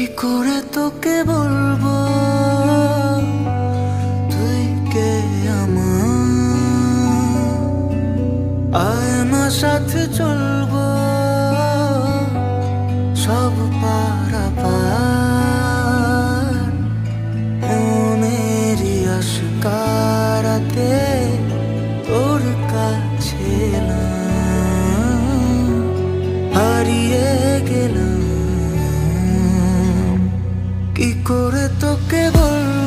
কি করে তোকে বলব? তুই কে আমার? আয় না সাথে চলবো। সব পারা পার মনেরই আশকারাতে তোর কাছে না। হারিয়ে গেলাম। কি করে তোকে বলব?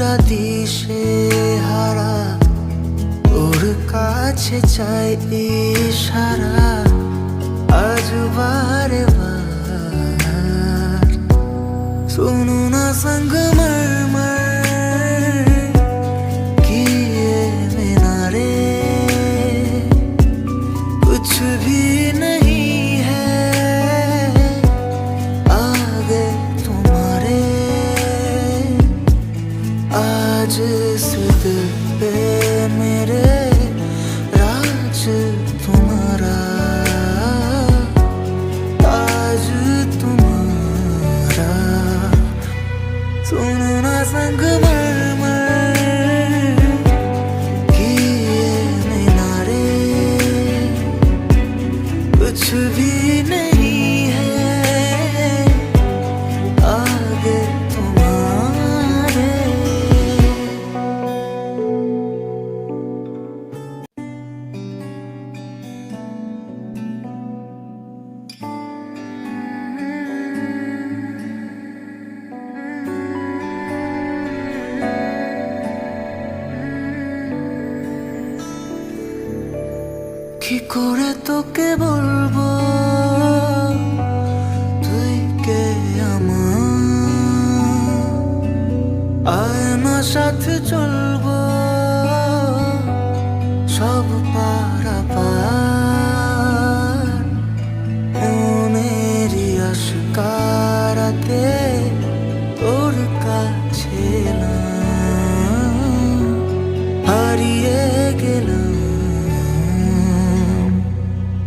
আমরা দিশে হারা ওর কাছে চাই সারা আজ বারে বার। সোনু না সঙ্গ মর आज इस दिल पे मेरे राज तुम्हारा ताज तुम्हारा सुनो ना संग मर কি করে তোকে বলব? তুই কে আমার? আয় না, সাথে চলবো। সব পারা পার মনেরই আশকারাতে তোর কাছে না। হারিয়ে গেলাম।